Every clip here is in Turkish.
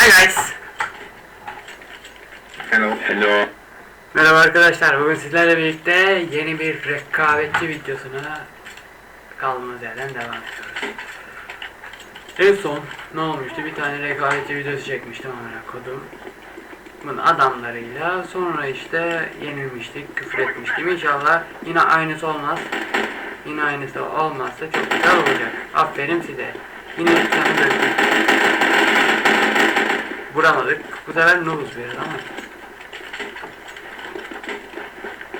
Hi guys. Hello. Hello. Merhaba arkadaşlar. Bugün sizlerle birlikte yeni bir rekabetçi videosuna kaldığımız yerden devam ediyoruz. En son ne olmuştu? Bir tane rekabetçi videosu çekmiştim amına kodum. Bunun adamlarıyla sonra işte yenilmiştik, küfür etmiştim. İnşallah yine aynısı olmaz. Yine aynısı olmazsa çok güzel olacak. Aferin size. Yine bir tane dövdük. Vuramadık. Bu sefer noobuz biraz ama.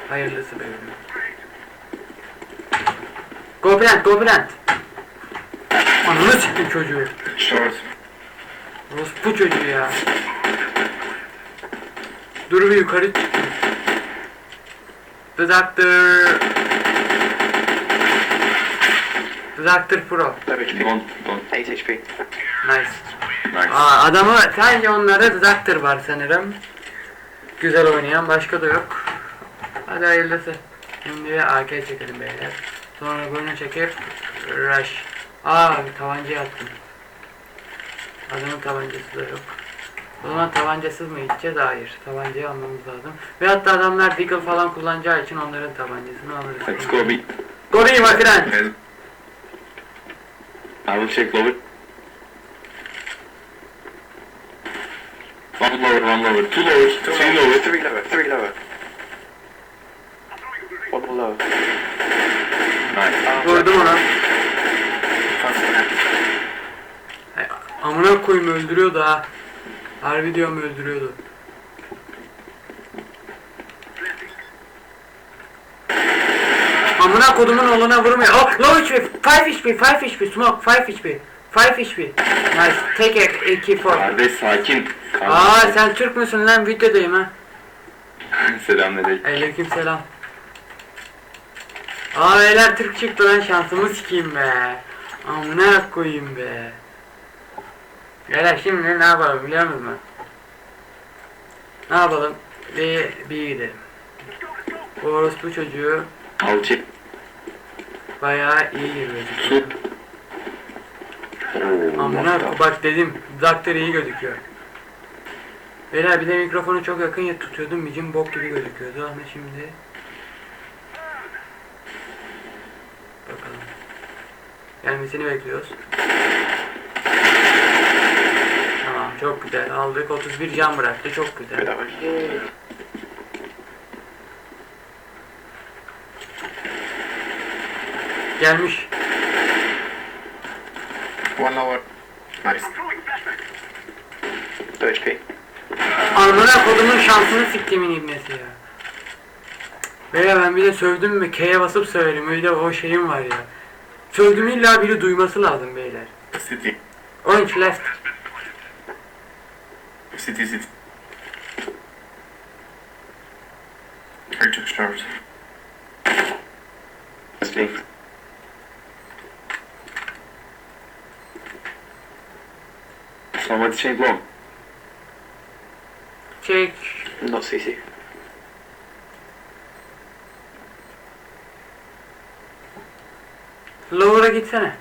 Hayırlısı be. Go plant, go plant. Ananı siktim çocuğu. Short. bu çocuğu ya. Dur bir yukarı çıktım. The Doctor. The Doctor Pro. Tabii don't. 8 HP. Nice. Aa, adamı sadece onlarda Doctor var sanırım. Güzel oynayan başka da yok. Hadi hayırlısı. Şimdi bir AK çekelim beyler. Sonra bunu çekip rush. Aa tabanca attım. Adamın tabancası da yok. O zaman tabancasız mı gideceğiz? Hayır. Tabancayı almamız lazım. Ve hatta adamlar Deagle falan kullanacağı için onların tabancasını alırız. Let's go B. Go be makinen. Yes. I will check lower. One lower, one lower. Two lower, Two three lower. lower. Three lower. Three lower. One more lower. Nice. Vurdum ona. Fast hand. Ay, amına koyayım öldürüyordu ha. Harbi diyorum öldürüyordu. Amına kodumun oğluna vurmuyor. Oh, low HP, 5 HP, 5 HP, smoke, 5 HP, 5 HP. Nice, take a 2 4. Kardeş sakin. Aa Kardeş. sen Türk müsün lan videodayım ha. Selamünaleyküm. Aleyküm selam. Aa beyler Türk çıktı lan şansımı sikeyim be. Amına koyayım be. Beyler şimdi ne yapalım biliyor musun? Ne yapalım? Bir, bir gidelim. Bu orospu çocuğu Al çek. bayağı iyi gözüküyor. Su. Amına bak dedim Doktor iyi gözüküyor. Beyler bir de mikrofonu çok yakın ya tutuyordum micim bok gibi gözüküyordu ama şimdi Bakalım. Gelmesini bekliyoruz. Tamam çok güzel aldık 31 can bıraktı çok güzel. Gelmiş. One lower. Nice. Two HP. Amına kodumun şansını siktimin ibnesi ya. Beyler ben bir de sövdüm mü K'ye basıp söverim öyle o şeyim var ya. Sövdüm illa biri duyması lazım beyler. City. Orange left. City, city. I took short. City. Change long. Çek. Not CC. Lower'a gitsene.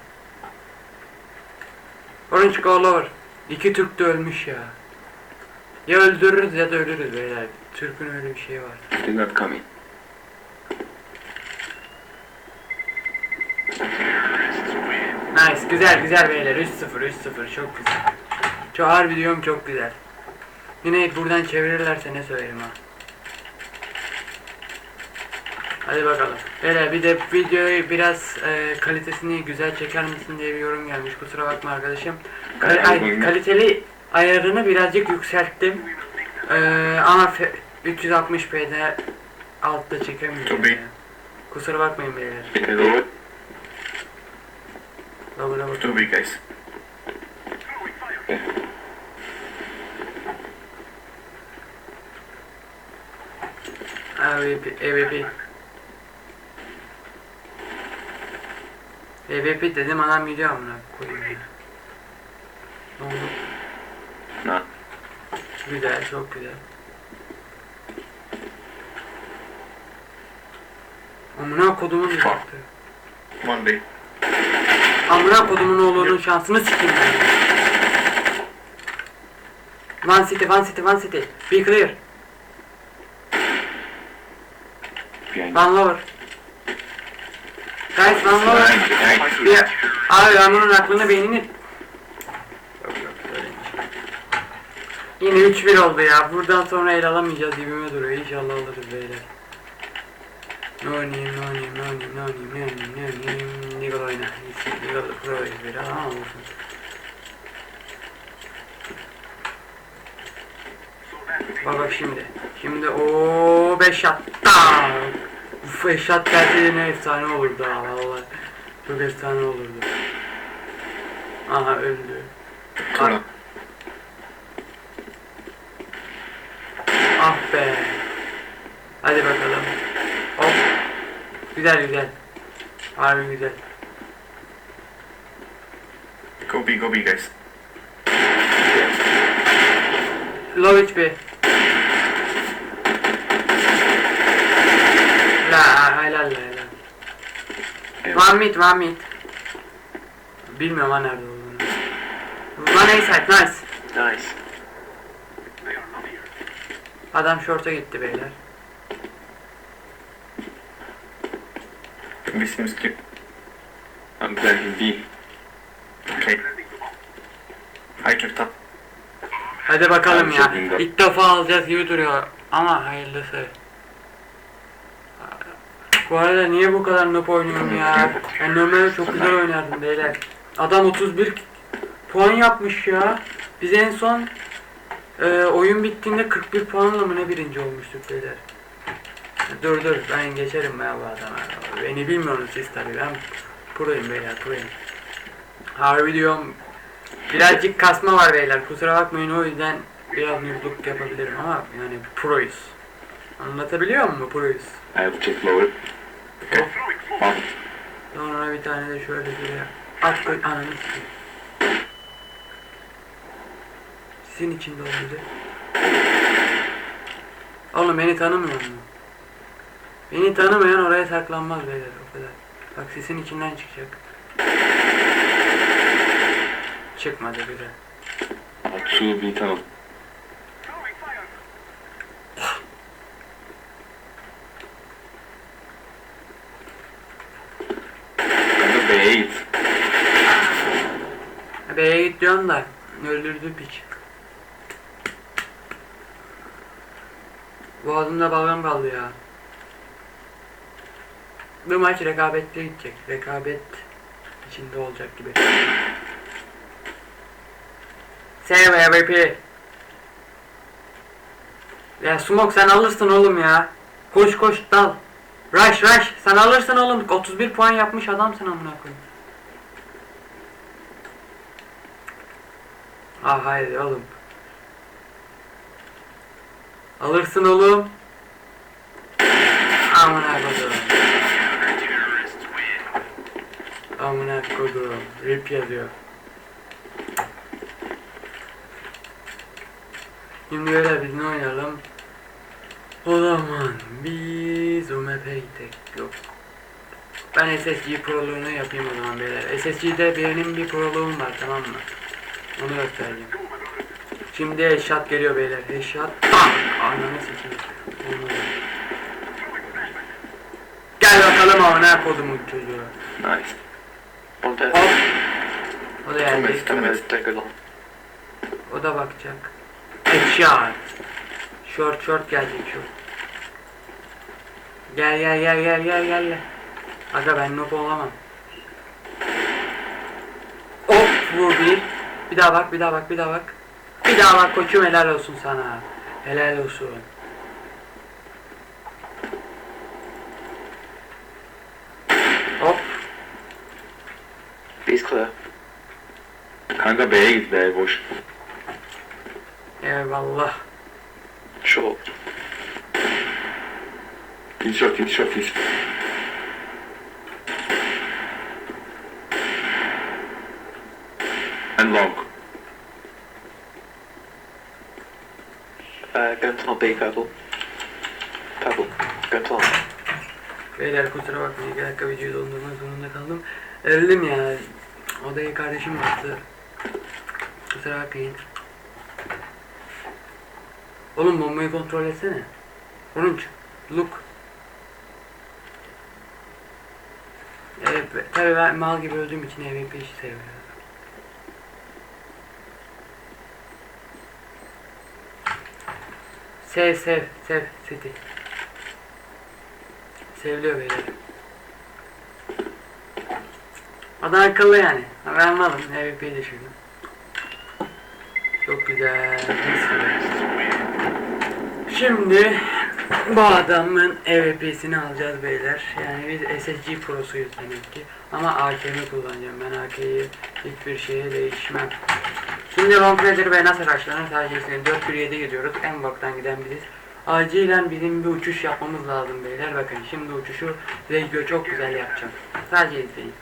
Orange go lower. İki Türk de ölmüş ya. Ya öldürürüz ya da ölürüz beyler. Türk'ün öyle bir şeyi var. Did not come in. Nice güzel güzel beyler 3-0 3-0 çok güzel. Çok harbi diyorum çok güzel. Yine buradan çevirirlerse ne söylerim ha. Hadi bakalım. Beyler bir de videoyu biraz e, kalitesini güzel çeker misin diye bir yorum gelmiş. Kusura bakma arkadaşım. Kal- ay, kaliteli ayarını birazcık yükselttim. E, ama fe- 360p'de altta çekemiyorum. Tabii. Kusura bakmayın beyler. Lower'a bak. Two big guys. AWP, EVP. EVP dedim adam gidiyor amına koyayım ya. Ne oldu? Na. Güzel, çok güzel. Amına kodumun yaptı. One day. Amına kodumun oğlunun şansını sikeyim ben. One city, one city, one city. Be clear. One lower. Guys. Behind, behind. Bir, abi ben bunun aklını beynini... Yine 3-1 oldu ya. Buradan sonra el alamayacağız gibime duruyor. İnşallah alırız beyler. No name, no name, no name, no name, no name, no name. Nigel oyna. Nigel pro bir ama olsun. Bak bak şimdi. Şimdi o 5 shot. Uf 5 shot gelse ne efsane olurdu ha vallahi. Çok efsane olurdu. Aha öldü. Corner. Ah be. Hadi bakalım. Hop. Güzel güzel. Harbi güzel. Go B, go B, guys. Low HP. La helal la helal. Evet. One mid one mid. Bilmiyorum ha nerede olduğunu. One A side nice. Nice. Adam short'a gitti beyler. B seems clear. I'm planting B. Okay. I took top. Hadi bakalım ya. İlk defa alacağız gibi duruyor. Ama hayırlısı. Bu arada niye bu kadar noob oynuyorum ya? Ben normalde çok güzel oynardım beyler. Adam 31 puan yapmış ya. Biz en son e, oyun bittiğinde 41 puanla mı ne birinci olmuştuk beyler. Dur dur ben geçerim ya bu adama. Beni bilmiyorsunuz siz tabii ben proyum beyler proyum. Harbi diyorum birazcık kasma var beyler kusura bakmayın o yüzden biraz noobluk yapabilirim ama yani proyuz. Anlatabiliyor have to check lower. Okay. Sonra bir tane de şöyle şuraya at koy ananı. Sizin içinde oldu. Oğlum beni tanımıyor mu? Beni tanımayan oraya saklanmaz beyler o kadar. Bak sesin içinden çıkacak. Çıkmadı güzel. Uh, two B tunnel. Kanka B'ye git. Da öldürdü piç. Boğazımda balgam kaldı ya. Bu maç rekabetli gidecek. Rekabet içinde olacak gibi. Save MVP. Ya Smoke sen alırsın oğlum ya. Koş koş dal. Rush rush sen alırsın oğlum. 31 puan yapmış adamsın amına koyayım. Ah hayır oğlum. Alırsın oğlum. Amına kodum. Amına kodum. Rip yazıyor. Şimdi öyle biz ne oynayalım? O zaman biz UMP'ye gittik. Yok. Ben SSG proluğunu yapayım o zaman beyler. SSG'de benim bir proluğum var tamam mı? Onu göstereyim. Şimdi headshot geliyor beyler. Headshot. Sikeyim. Olmadı. Gel bakalım amına kodumun çocuğu. Nice. One dead. Hop. O da geldi. O da bakacak. Headshot. Short short gelecek short. Gel gel gel gel gel gel gel. Aga ben noob olamam. Hop vur bir. Bir daha bak bir daha bak bir daha bak. Bir daha bak koçum helal olsun sana. Helal olsun. Hop. B's clear. Kanka B'ye git B boş. Eyvallah. Short. Kill shot, kill shot, kill shot. And long. Uh, go to B, purple. Purple. Go to Beyler kusura bakmayın 2 dakika videoyu dondurmak zorunda kaldım. Öldüm ya. Odaya kardeşim baktı. Kusura bakmayın. Oğlum bombayı kontrol etsene. Runç. Look. Evet, tabii ben mal gibi öldüğüm için EVP işi seviyorum. Sev sev sev City. Seviliyor beyler. Adam akıllı yani. Ben malım. EVP'yi düşündüm. Çok güzel. Şimdi bu adamın EVP'sini alacağız beyler. Yani biz SSG prosuyuz demek ki. Ama AKM kullanacağım. Ben AK'yi hiçbir şeye değişmem. Şimdi Long Raider ve nasıl araçların sadece 417 gidiyoruz. En baktan giden biziz. Acilen bizim bir uçuş yapmamız lazım beyler. Bakın şimdi uçuşu Regio çok güzel yapacağım. Sadece izleyin.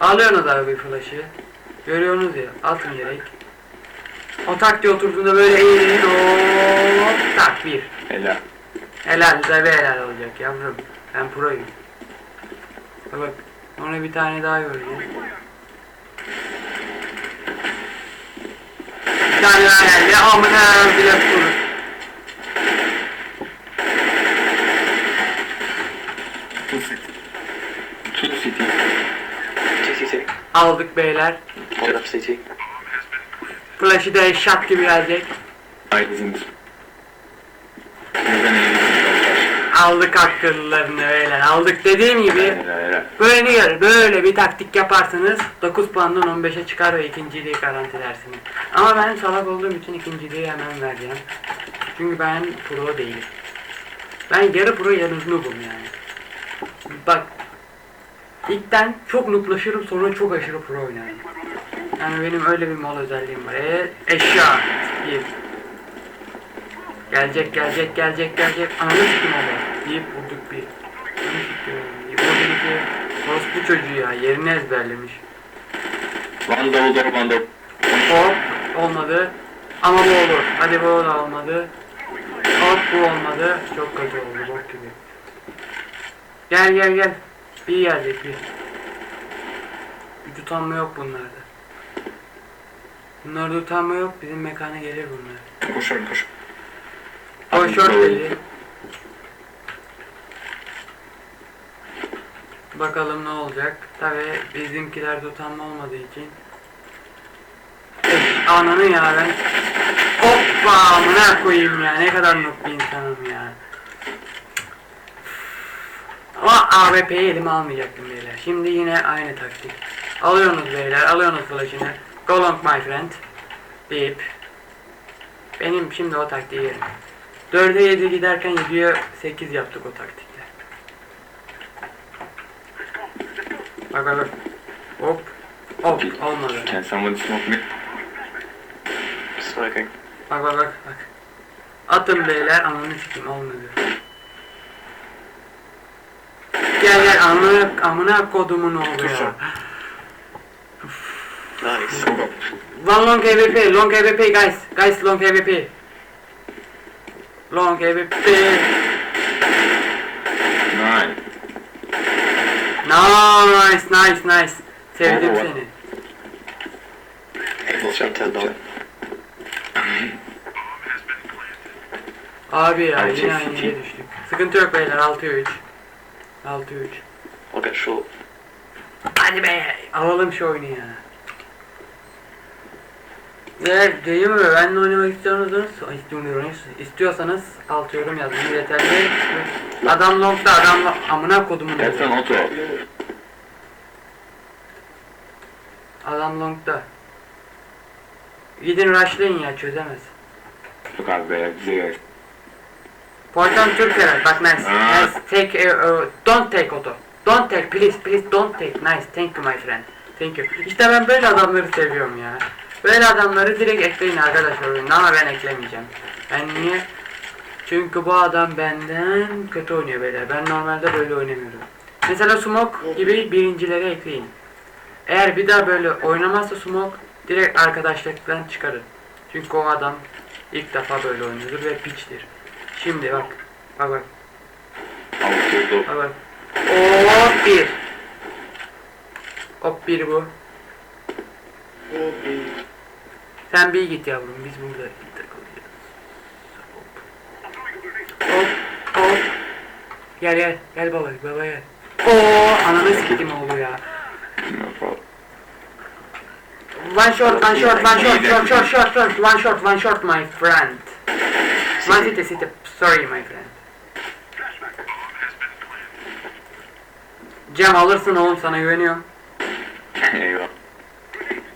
Alıyorsunuz abi flash'ı. Görüyorsunuz ya. Atın direkt. O taktiğe oturduğunda böyle eğilin. Hop tak bir. Helal. Helal tabi helal olacak yavrum. Ben proyum. Bak bak. Ona bir tane daha göreceğim. Bir tane daha geldi. Amına bile. TCC. Aldık beyler. Up CT. Flash'ı da eşat gibi gelecek. Aydın. Neden Aldık akıllarını beyler. Aldık dediğim gibi. Böyle gör, böyle bir taktik yaparsanız 9 puandan 15'e çıkar ve ikinciliği garantilersiniz. Ama ben salak olduğum için ikinciliği hemen vereceğim. Çünkü ben pro değilim. Ben yarı pro yarı noob'um yani. Bak İlkten çok nooblaşırım sonra çok aşırı pro oynarım. Yani benim öyle bir mal özelliğim var. E, eşya. Bir. Gelecek gelecek gelecek gelecek. Ananı sikim oldu. Deyip vurduk bir. Ananı sikim. Bir. Orospu çocuğu ya yerini ezberlemiş. Door, one double. Hop olmadı. Ama bu olur. Hadi bu da olmadı. Hop bu olmadı. Çok kötü oldu bok gibi. Gel gel gel. Bir gelecek bir. Bir tutanma yok bunlarda. Bunlarda utanma yok. Bizim mekana gelir bunlar. Koşar koşar. O short dedi. Bakalım ne olacak. Tabi bizimkilerde utanma olmadığı için. Ananı ya ben. Hoppa amına koyayım ya. Ne kadar noob bir insanım ya. Ama AWP'yi elime almayacaktım beyler. Şimdi yine aynı taktik. Alıyorsunuz beyler, alıyorsunuz flash'ını. Go long my friend. Deyip. Benim şimdi o taktiği yerim. 4'e 7 giderken 7'ye 8 yaptık o taktikte. Bak bak bak. Hop. Hop olmadı. Can somebody smoke me? Smoking. Bak bak bak bak. Atın beyler ananı sikeyim olmadı. Gel gel amına amına kodumun oldu ya. Nice. One long AWP, long AWP guys. Guys long AWP. Long AWP. Nine. Nice nice nice. Sevdim Bravo. seni. Intel dog. Abi ya Bence yine aynı City. yere düştük. Sıkıntı yok beyler 6'ya 3. 6'ya 3. I'll get short. Hadi be alalım şu oyunu ya. Eğer değil mi benle oynamak istiyorsanız istiyorsanız, istiyorsanız alt yorum yazın yeterli. Adam longda adam lo- amına kodumun That's an oluyor. auto. Adam longda. Gidin rushlayın ya çözemez. Yok abi be bize gel. Portan Türk herhalde bak nice. Aa. Nice take uh, uh, don't take auto. Don't take please please don't take. Nice thank you my friend. Thank you. İşte ben böyle adamları seviyorum ya. Böyle adamları direkt ekleyin arkadaşlar oyunda ama ben eklemeyeceğim. Ben niye? Çünkü bu adam benden kötü oynuyor beyler. Ben normalde böyle oynamıyorum. Mesela Smoke gibi birincilere ekleyin. Eğer bir daha böyle oynamazsa Smoke direkt arkadaşlıktan çıkarın. Çünkü o adam ilk defa böyle oynuyordur ve piçtir. Şimdi bak. Bak bak. Bak bak. Hop bir. Hop bir bu. Sen bir git yavrum biz burada bir takılacağız. Hop. Hop hop. Gel gel. Gel baba baba gel. Oo ananı sikim oldu ya. One short, one short, one short, short, short, short, short, one short, one short, my friend. One city, city, sorry my friend. Cem alırsın oğlum sana güveniyorum. Eyvah.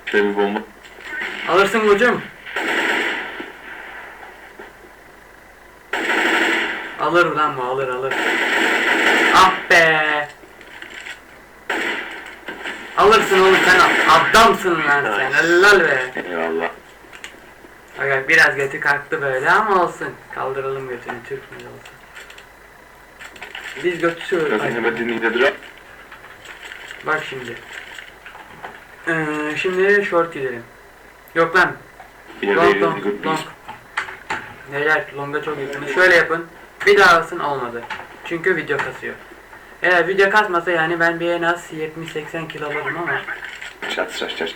Tabi bomba Alırsın koçum. Alır lan bu alır alır. Ah be. Alırsın oğlum sen al. Adamsın lan sen. Helal be. Eyvallah. Aga biraz götü kalktı böyle ama olsun. Kaldıralım götünü Türk mü olsun. Biz götü a need a drop. Bak şimdi. Ee, şimdi short gidelim. Yok lan. Long long long. Neler longa çok yakın. Şöyle yapın. Bir daha alsın olmadı. Çünkü video kasıyor. Eğer video kasmasa yani ben bir en az 70-80 kilo alırım ama Shots, shots, shots.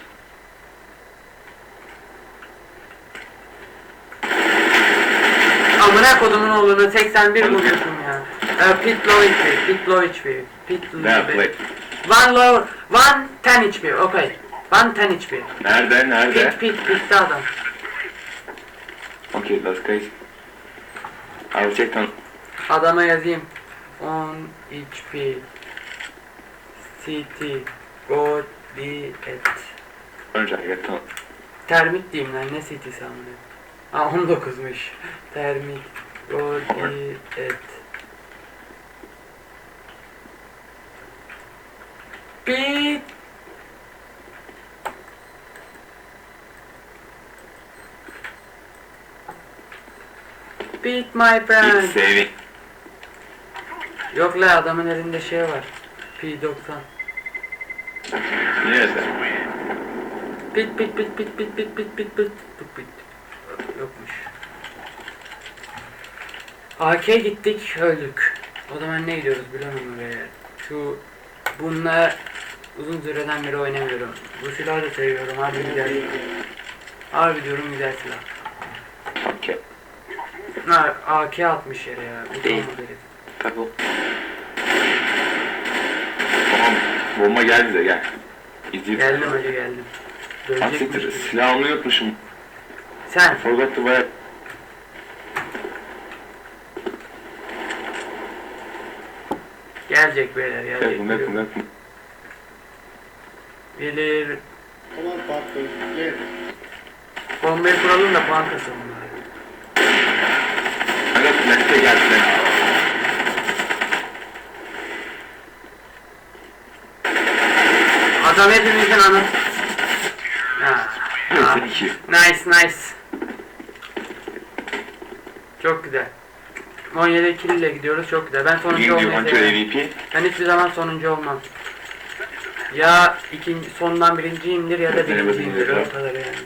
amına kodumun oğlunu 81 vurmuşum ya. Ee, pit low HP, pit low HP, pit low HP. One low, one 10 HP, okay. One 10 HP. Nerede, nerede? Pit pit pitte adam. Okay, that's crazy. I'll check on. Adama yazayım. 10 HP CT God be et. Önce I get on. Termit diyeyim lan ne CT'si amına. Ha 19'muş. Termit God be et. Beat Beat my Keep friend. saving. Yok la adamın elinde şey var. P90. Nerede? Pit pit pit pit pit pit pit pit pit pit pit. Yokmuş. AK'ye gittik öldük. O zaman ne gidiyoruz bilemem be. Şu bununla uzun süreden beri oynamıyorum. Bu silahı da seviyorum harbi güzel. Harbi diyorum güzel silah. Ha, AK atmış yere ya. Bu Değil. tamam herif. Tabu. Tamam. Bomba geldi de gel. İzleyip. Geldim hadi geldim. Asiktir. Dönecekmiş. Silah almayı unutmuşum. Sen Forgot to buy. gelecek beyler gelecek. Yakın, yakın, yakın. Gelir. On, Parker. Play. Bombayı kuralım da puan kasalım. Bari. Aga plakta gel plak. Adam hepimizin anı. Ha. Nice nice. Çok güzel. 17 kill ile gidiyoruz çok güzel. Ben sonuncu Game do you olmayı want your seviyorum. AVP? Ben hiçbir zaman sonuncu olmam. Ya ikinci sondan birinciyimdir ya da Denemedim birinciyimdir kadar yani.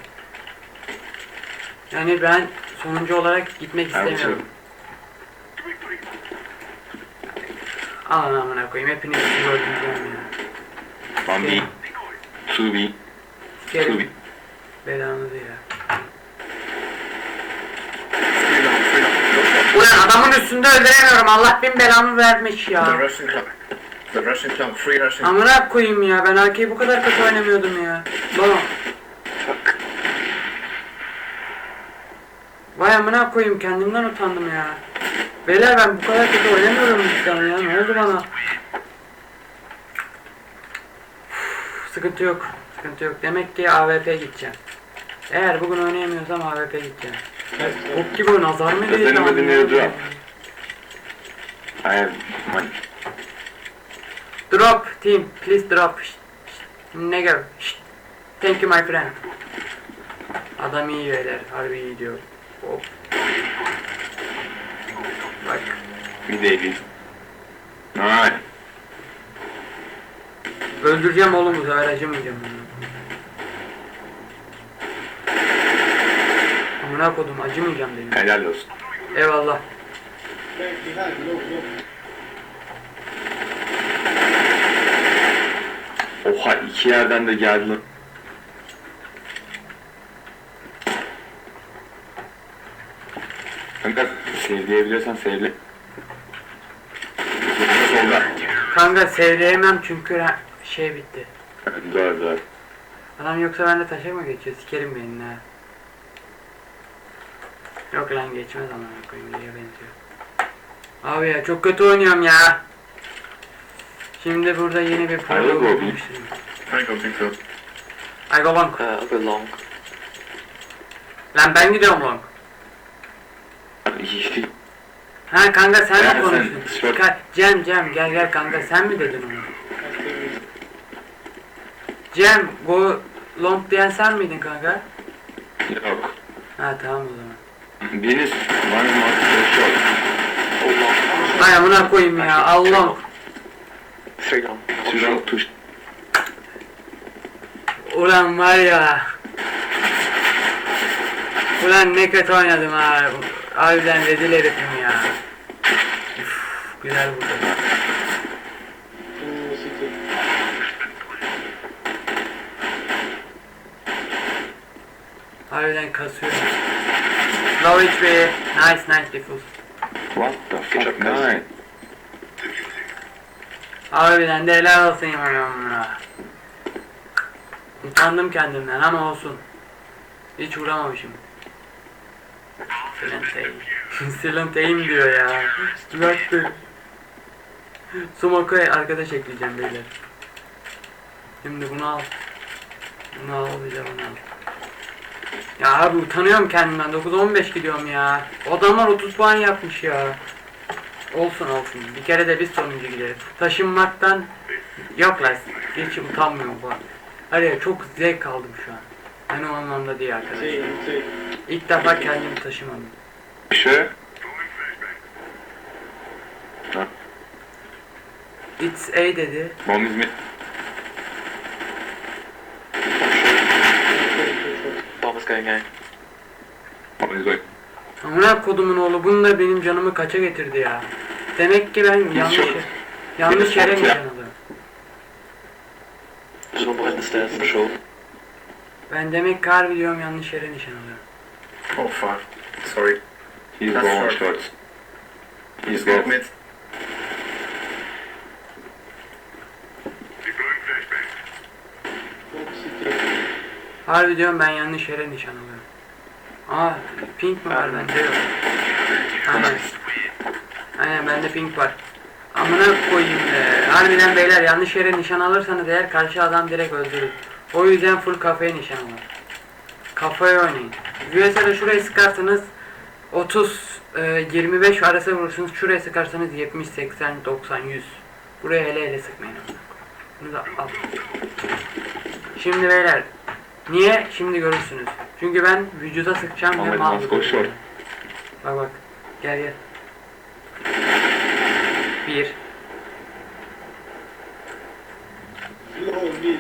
Yani ben sonuncu olarak gitmek istemiyorum. Alın amına koyayım hepinizi öldüreceğim ya. One B. Two B. Two B. Sikerim belanızı ya. Ulan adamın üstünde öldüremiyorum Allah bin belamı vermiş The ya. Russian club. The Russian club. Free Russian. Amına koyayım ya ben AK'yi bu kadar kötü oynamıyordum ya. Bana. Vay amına koyayım kendimden utandım ya. Beyler ben bu kadar kötü oynamıyorum cidden ya ne oldu bana? Uf, sıkıntı yok. Sıkıntı yok. Demek ki AWP gideceğim. Eğer bugün oynayamıyorsam AWP gideceğim. Ok gibi o nazar mı değdi? Denemedim, amına nereye koyayım? I have money. Drop team, please drop. Nigger. Thank you my friend. Adam iyi beyler, harbi iyi diyor. Hop. Like, bir değil. Hayır. Öldüreceğim oğlumuzu, harcamayacağım bunu. Amına kodum, acımayacağım dedim. Helal olsun. Eyvallah. Oha iki yerden de geldi. Kanka sevdiyebiliyorsan sevle. Kanka sevreyemem çünkü şey bitti. Doğru doğru. Adam yoksa ben de taşa mı geçiyor? Sikerim beynine. ha. Yok lan geçmez ama koyayım diye benziyor. Abi ya çok kötü oynuyorum ya. Şimdi burada yeni bir Hayır, program. I go think so. I go long. Uh, I'll go long. Lan ben gidiyorum long. İşte Ha kanka sen mi konuştun? Ka- Cem Cem gel gel kanka sen mi dedin onu? Cem go long diyen sen miydin kanka? yok. Ha tamam o zaman. Biriniz var mı? Short. Oh, long. Ay amına koyayım ya Allah. Şuradan short. tuş. Ulan var ya. Ulan ne kötü oynadım ha. Harbiden rezil herifim ya. Üf, güzel city. Harbiden kasıyor. Low HP. Nice nice diffuse. What the fuck? Nine. Harbiden de helal olsun ya. Utandım kendimden ama olsun. Hiç uğramamışım. Silent aim. Silent aim diyor ya. Bıraktı. Smoke'u arkadaş ekleyeceğim beyler. Şimdi bunu al. Bunu al bir de bunu al. Ya abi utanıyorum kendimden. 9-15 gidiyorum ya. Adamlar 30 puan yapmış ya. Olsun olsun. Bir kere de biz sonuncu gideriz. Taşınmaktan yok lan. Hiç utanmıyorum bu. Hadi çok zevk aldım şu an. Ben o anlamda değil arkadaşlar. Say, say. İlk defa kendimi taşımadım. Şu. It's A dedi. Bomb is mid. Bomb is going A. Bomb is going. Amına kodumun oğlu bunu da benim canımı kaça getirdi ya. Demek ki ben yanlış yanlış yere ya. nişan alıyorum. There's one behind the stairs. I'm sure. Ben demek ki harbi diyorum yanlış yere nişan alıyorum. Oh fuck. Sorry. He's That's going short. short. He's Go going. mid. Harbi diyorum ben yanlış yere nişan alıyorum. Aa pink mi var bende yok. Aynen. Aynen bende pink var. Amına koyayım be. Harbiden beyler yanlış yere nişan alırsanız eğer karşı adam direkt öldürür. O yüzden full kafaya nişan alın. Kafaya oynayın. USA'da şuraya sıkarsanız 30 e, 25 arası vurursunuz. Şuraya sıkarsanız 70 80 90 100. Buraya hele hele sıkmayın. Bunu da al. Şimdi beyler Niye? Şimdi görürsünüz. Çünkü ben vücuda sıkacağım ve mal. Bak bak. Gel gel. Bir. Low mid.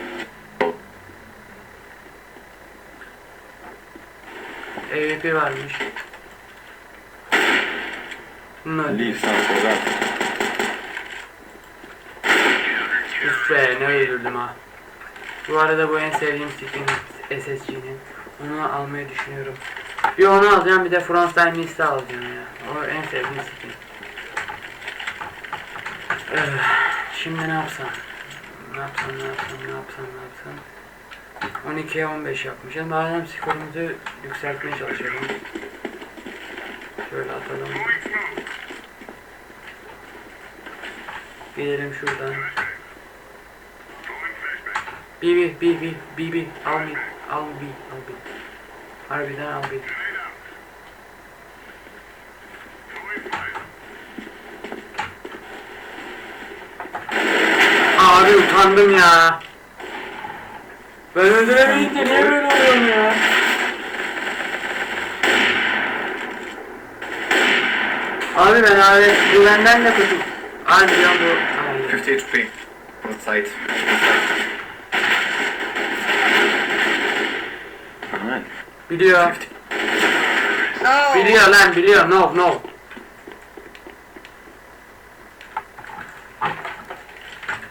AWP varmış. That. Üf be ne öldürdüm ha. Bu arada bu en sevdiğim skin SSG'nin. Onu almayı düşünüyorum. Bir onu alacağım bir de Frontline liste alacağım ya. O en sevdiğim skin. Öh, şimdi ne yapsam? Ne yapsam ne yapsam ne yapsam ne yapsam? 12'ye 15 yapmışım. Madem skorumuzu yükseltmeye çalışıyorum. Şöyle atalım. Gidelim şuradan. Bir bir bir al bir al bir al bir. Harbiden al bir. Abi utandım ya. Ben öldüremeyince niye böyle oluyorum ya? Abi ben abi bu benden de kötü. Abi diyorum bu. Ay. 50 HP. On site. Biliyor. Biliyor lan biliyor. No no.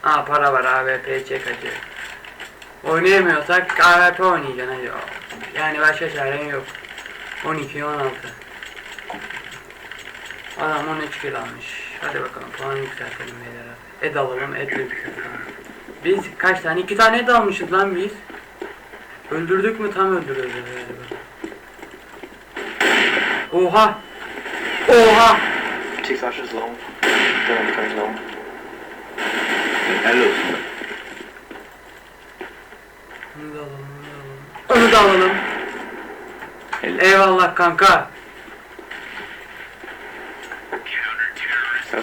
Aa para var AWP çek hadi. Oynayamıyorsak AWP oynayacaksın hadi. Yani başka çaren yok. 12 16. Adam 13 kill almış. Hadi bakalım puan yükseltelim beyler. Ed alalım, ed de. Biz kaç tane? İki tane ed almışız lan biz. Öldürdük mü tam öldürüyoruz herhalde. Oha! Oha! Six archers long. I'm becoming long. Helal. Onu da alalım, onu da alalım. Eyvallah kanka.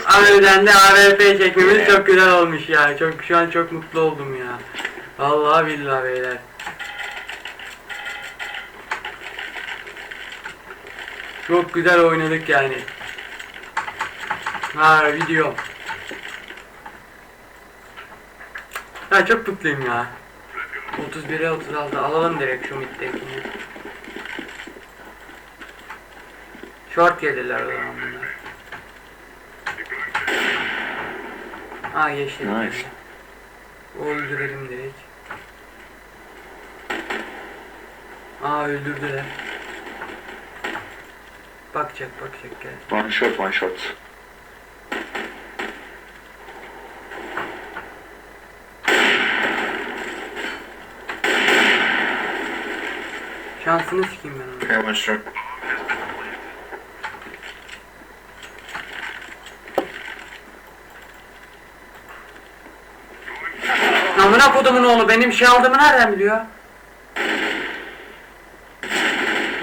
Harbiden de AWP çekmemiz çok güzel olmuş ya. Çok şu an çok mutlu oldum ya. Vallahi billahi beyler. Çok güzel oynadık yani. Ha video. Ha çok mutluyum ya. 31'e 36 alalım direkt şu mid'dekini. Short gelirler o zaman bunlar. Aa geçti. Nice. Öldürelim direkt. Aa öldürdüler. Bakacak bakacak gel. One shot, one shot. Şansını sikeyim ben. Okay, one shot. Amına kodumun oğlu benim şey aldığımı nereden biliyor?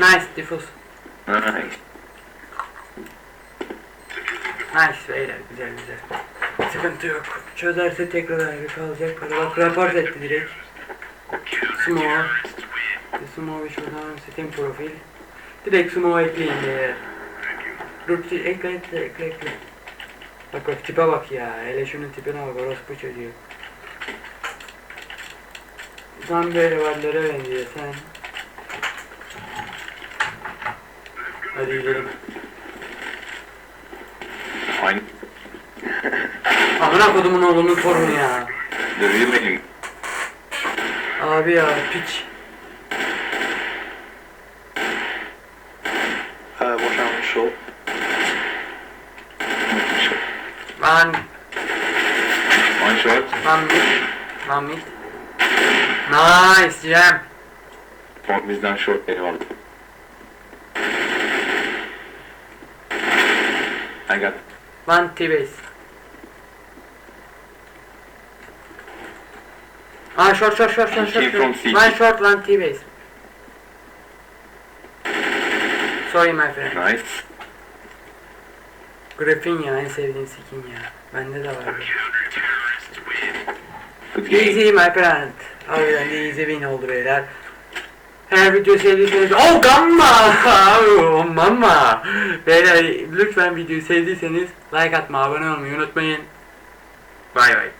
Nice diffus. Nice. Nice beyler güzel güzel. Sıkıntı yok. Çözerse tekrar ayrı kalacak. Bak rapor etti direkt. Small. Small şuradan setting profil. Direkt small ekleyin beyler. Dur ekle ekle ekle ekle. Bak bak tipe bak ya. Hele şunun tipine bak orospu çocuğu. Tam böyle varlara benziyor sen. Hadi gidelim. Aynı. Amına kodumun oğlunun torunu ya. Dövüyor beni. Abi ya piç. Uh, out, short. Lan One shot. lan mid. Lan mid. Nice Cem. Point bizden short eyvallah. I got Lan T-base. Aa short short short short short. Lan short lan T-base. Sorry my friend. nice. Griffin ya en sevdiğim skin ya. Bende de var. Good game. Easy my friend. Harbiden de easy win oldu beyler. Eğer video sevdiyseniz Oh gamma! Oh mama! Beyler lütfen videoyu sevdiyseniz like atma abone olmayı unutmayın. Bay bay.